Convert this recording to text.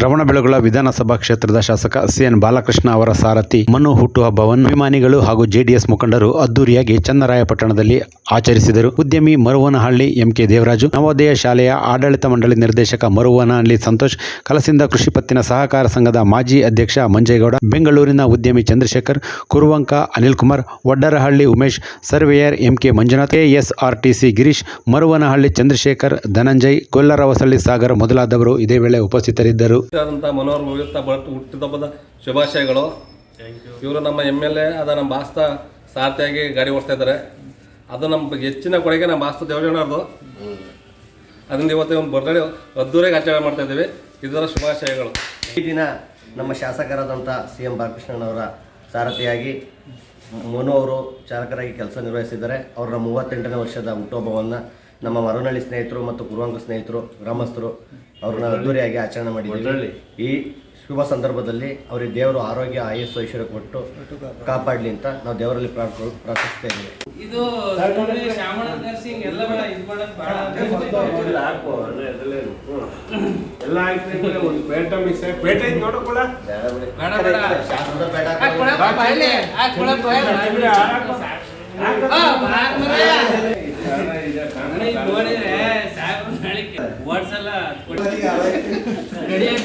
ಶ್ರವಣಬೆಳಗೊಳ ವಿಧಾನಸಭಾ ಕ್ಷೇತ್ರದ ಶಾಸಕ ಸಿಎನ್ ಬಾಲಕೃಷ್ಣ ಅವರ ಸಾರಥಿ ಮನು ಹುಟ್ಟುಹಬ್ಬವನ್ನು ಅಭಿಮಾನಿಗಳು ಹಾಗೂ ಜೆಡಿಎಸ್ ಮುಖಂಡರು ಅದ್ದೂರಿಯಾಗಿ ಚನ್ನರಾಯಪಟ್ಟಣದಲ್ಲಿ ಆಚರಿಸಿದರು. ಉದ್ಯಮಿ ಮರುವನಹಳ್ಳಿ ಎಂಕೆ ದೇವರಾಜು, ನವೋದಯ ಶಾಲೆಯ ಆಡಳಿತ ಮಂಡಳಿ ನಿರ್ದೇಶಕ ಮರುವನಹಳ್ಳಿ ಸಂತೋಷ್, ಕಲಸಿಂದ ಕೃಷಿ ಪತ್ತಿನ ಸಹಕಾರ ಸಂಘದ ಮಾಜಿ ಅಧ್ಯಕ್ಷ ಮಂಜೇಗೌಡ, ಬೆಂಗಳೂರಿನ ಉದ್ಯಮಿ Chandrashekar, Kuruvanka Anil Kumar Vaddarahalli Umesh, surveyor MK Manjunath, KSRTC Girish, Maruvanahalli Chandrashekar, Dhananjay, Kollaravasalli Sagar ಮೊದಲಾದವರು ಇದೇ ವೇಳೆ ಉಪಸ್ಥಿತರಿದ್ದರು. ಆದಂಥ ಮನೋಹರ್ ಮುಗಿತ ಹುಟ್ಟಿದ ಹುಟ್ಟಿದಬ್ಬದ ಶುಭಾಶಯಗಳು. ಇವರು ನಮ್ಮ ಎಂ ಎಲ್ ಎ ಅದ ನಮ್ಮ ಬಾಸ್ತ ಸಾರ್ಥಿಯಾಗಿ ಗಾಡಿ ಓಡಿಸ್ತಾ ಇದ್ದಾರೆ. ಅದು ನಮ್ಮ ಹೆಚ್ಚಿನ ಕೊಡುಗೆ ನಮ್ಮ ಬಾಸ್ತ ದೇವಜನರದು ಅದರಿಂದ ಇವತ್ತು ಒಂದು ಬರ್ತಡೆ ಅದ್ದೂರಿಗೆ ಆಚರಣೆ ಮಾಡ್ತಾ ಇದ್ದೀವಿ. ಇದರ ಶುಭಾಶಯಗಳು. ಈ ದಿನ ನಮ್ಮ ಶಾಸಕರಾದಂಥ ಸಿ ಎಂ ಬಾಲಕೃಷ್ಣನವರ ಸಾರಥಿಯಾಗಿ ಮನು ಅವರು ಚಾಲಕರಾಗಿ ಕೆಲಸ ನಿರ್ವಹಿಸಿದ್ದಾರೆ. ಅವರ ಮೂವತ್ತೆಂಟನೇ ವರ್ಷದ ಹುಟ್ಟುಹಬ್ಬವನ್ನು ನಮ್ಮ ಮರುನಳ್ಳಿ ಸ್ನೇಹಿತರು ಮತ್ತು ಪೂರ್ವಾಂಗ ಸ್ನೇಹಿತರು ಗ್ರಾಮಸ್ಥರು ಅವ್ರನ್ನ ಅದ್ದೂರಿಯಾಗಿ ಆಚರಣೆ ಮಾಡಿದ್ದೀವಿ. ಈ ಶುಭ ಸಂದರ್ಭದಲ್ಲಿ ಅವರಿಗೆ ದೇವರು ಆರೋಗ್ಯ ಆಯಸ್ಸು ಐಶ್ವರ್ಯ ಕೊಟ್ಟು ಕಾಪಾಡಲಿ ಅಂತ ನಾವು ದೇವರಲ್ಲಿ ಪ್ರಾರ್ಥನೆ ಪ್ರಾರ್ಥಿಸ್ತಾ ಇದ್ದೀವಿ. ಇದು ಎಲ್ಲ ಆಯ್ತು ಒಂದು ಪೇಟ ಮಿಸ್ ಪೇಟೆ ಐತೆ ನೋಡು ಕೂಡ ಬೇಡ ಬೇಡ. fuerza la. Fuerza.